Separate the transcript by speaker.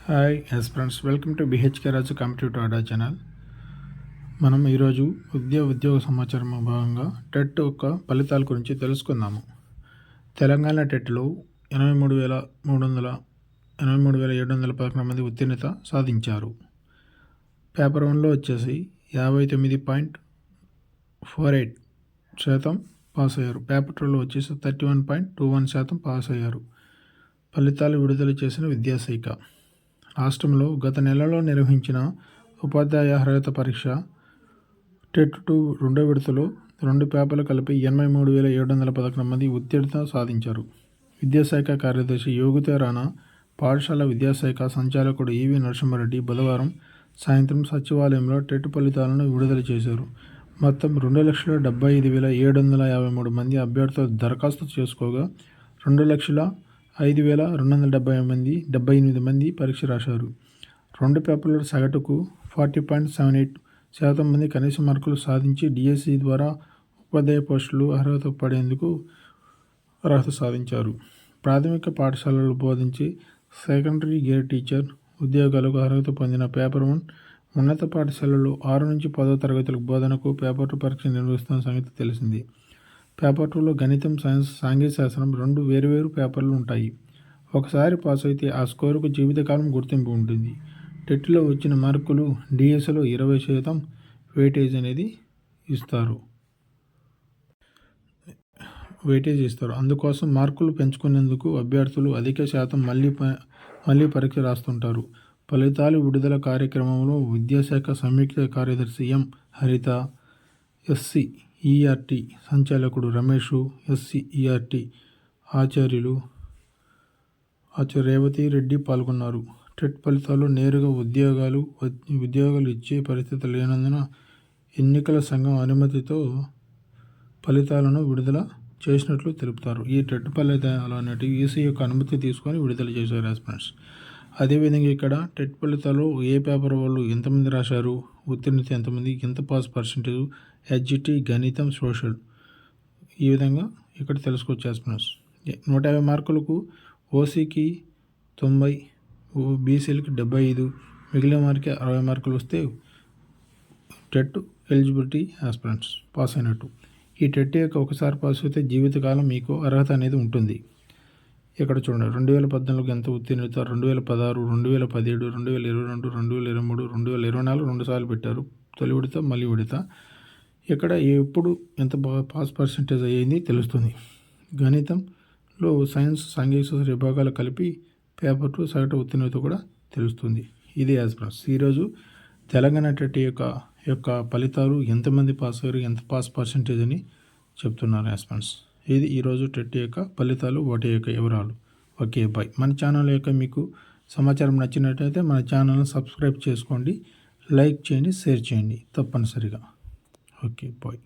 Speaker 1: Hi yes friends welcome to BHK Raju competitive ఆడా channel మనం ఈరోజు ఉద్యోగ ఉద్యోగ సమాచారం భాగంగా టెట్ యొక్క ఫలితాల గురించి తెలుసుకుందాము తెలంగాణ టెట్లో ఎనభై మూడు వేల మూడు వందల ఎనభై మూడు వేల ఏడు వందల పదకొండు మంది ఉత్తీర్ణత సాధించారు పేపర్ వన్లో వచ్చేసి యాభై తొమ్మిది పాయింట్ ఫోర్ ఎయిట్ శాతం పాస్ అయ్యారు పేపర్ టూలో వచ్చేసి thirty one point two one శాతం పాస్ అయ్యారు ఫలితాలు విడుదల చేసిన విద్యాశాఖ రాష్ట్రంలో గత నెలలో నిర్వహించిన ఉపాధ్యాయ అర్హత పరీక్ష టెట్ టూ రెండో విడతలో రెండు పేపర్లు కలిపి ఎనభై మూడు వేల ఏడు వందల పదకొండు మంది ఉత్తీర్ణత సాధించారు. విద్యాశాఖ కార్యదర్శి యోగిత రాణా పాఠశాల విద్యాశాఖ సంచాలకుడు ఈవి నరసింహారెడ్డి బుధవారం సాయంత్రం సచివాలయంలో టెట్ ఫలితాలను విడుదల చేశారు. మొత్తం రెండు లక్షల డెబ్బై ఐదు వేల ఏడు వందల యాభై మూడు మంది అభ్యర్థులు దరఖాస్తు చేసుకోగా రెండు లక్షల ఐదు వేల రెండు వందల డెబ్బై మంది డెబ్బై ఎనిమిది మంది పరీక్ష రాశారు. రెండు పేపర్ల సగటుకు ఫార్టీ పాయింట్ సెవెన్ ఎయిట్ శాతం మంది కనీస మార్కులు సాధించి డిఎస్సి ద్వారా ఉపాధ్యాయ పోస్టులు అర్హత పడేందుకు అర్హత సాధించారు. ప్రాథమిక పాఠశాలలు బోధించి సెకండరీ గేర్ టీచర్ ఉద్యోగాలకు అర్హత పొందిన పేపర్ వన్ ఉన్నత పాఠశాలలో ఆరు నుంచి పదో తరగతులకు బోధనకు పేపర్ పరీక్ష నిర్వహిస్తున్న సంగతి తెలిసింది. పేపర్ టూలో గణితం సైన్స్ సాంఘిక శాస్త్రం రెండు వేరువేరు పేపర్లు ఉంటాయి. ఒకసారి పాస్ అయితే ఆ స్కోరుకు జీవితకాలం గుర్తింపు ఉంటుంది. టెట్లో వచ్చిన మార్కులు డిఎస్లో ఇరవై శాతం వెయిటేజ్ అనేది ఇస్తారు. వెయిటేజ్ ఇస్తారు. అందుకోసం మార్కులు పెంచుకునేందుకు అభ్యర్థులు అధిక శాతం మళ్ళీ మళ్ళీ పరీక్ష రాస్తుంటారు. ఫలితాలు విడుదల కార్యక్రమంలో విద్యాశాఖ సంయుక్త కార్యదర్శి ఎం. హరిత ఎస్సి ఈఆర్టీ సంచాలకుడు రమేష్ ఎస్సి ఈఆర్టీ ఆచార్యులు ఆచార్య రేవతి రెడ్డి పాల్గొన్నారు. టెట్ ఫలితాలు నేరుగా ఉద్యోగాలు ఉద్యోగాలు ఇచ్చే పరిస్థితి లేనందున ఎన్నికల సంఘం అనుమతితో ఫలితాలను విడుదల చేసినట్లు తెలుపుతారు. ఈ టెట్ ఫలితాలు అనేటివి ఈసీ యొక్క అనుమతి తీసుకొని విడుదల చేశారు రెస్పాన్స్ అదేవిధంగా ఇక్కడ టెట్ ఫలితాలు ఏ పేపర్ వాళ్ళు ఎంతమంది రాశారు ఉత్తీర్ణత ఎంతమంది ఎంత పాస్ పర్సంటేజ్ హెచ్జిటి గణితం సోషల్. ఈ విధంగా ఇక్కడ తెలుసుకోవచ్చు ఎస్పినస్ నూట యాభై మార్కులకు ఓసీకి తొంభై బీసీలకి డెబ్బై ఐదు మిగిలిన వారికి అరవై మార్కులు వస్తే టెట్ ఎలిజిబిలిటీ ఆస్పిరెంట్స్ పాస్ అయినట్టు. ఈ టెట్ యొక్క ఒకసారి పాస్ అయితే జీవితకాలం మీకు అర్హత అనేది ఉంటుంది. ఇక్కడ చూడండి రెండు వేల పద్నాలుగు ఎంత ఉత్తీర్ణత రెండు వేల పదహారు రెండు వేల పదిహేడు రెండు వేల ఇరవై రెండు రెండు వేల ఇరవై మూడు రెండు వేల ఇరవై నాలుగు రెండు సార్లు పెట్టారు. తొలి విడత మళ్ళీ విడత. ఇక్కడ ఎప్పుడు ఎంత పాస్ పర్సంటేజ్ అయ్యింది తెలుస్తుంది. గణితంలో సైన్స్ సాంఘిక శాస్త్ర విభాగాలు కలిపి పేపర్ సగటు ఉత్తీర్ణత కూడా తెలుస్తుంది. ఇది యాజ్ ప్రాస్ ఈరోజు తెలంగాణ టెట్ యొక్క యొక్క ఫలితాలు ఎంతమంది పాస్ అయ్యారు ఎంత పాస్ పర్సంటేజ్ అని చెప్తున్నారు యాస్పెన్స్ ఇది ఈరోజు టెట్ యొక్క ఫలితాలు వాటి యొక్క వివరాలు. ఓకే బాయ్ మన ఛానల్ యొక్క మీకు సమాచారం నచ్చినట్టయితే మన ఛానల్ని సబ్స్క్రైబ్ చేసుకోండి లైక్ చేయండి షేర్ చేయండి తప్పనిసరిగా. Okay bye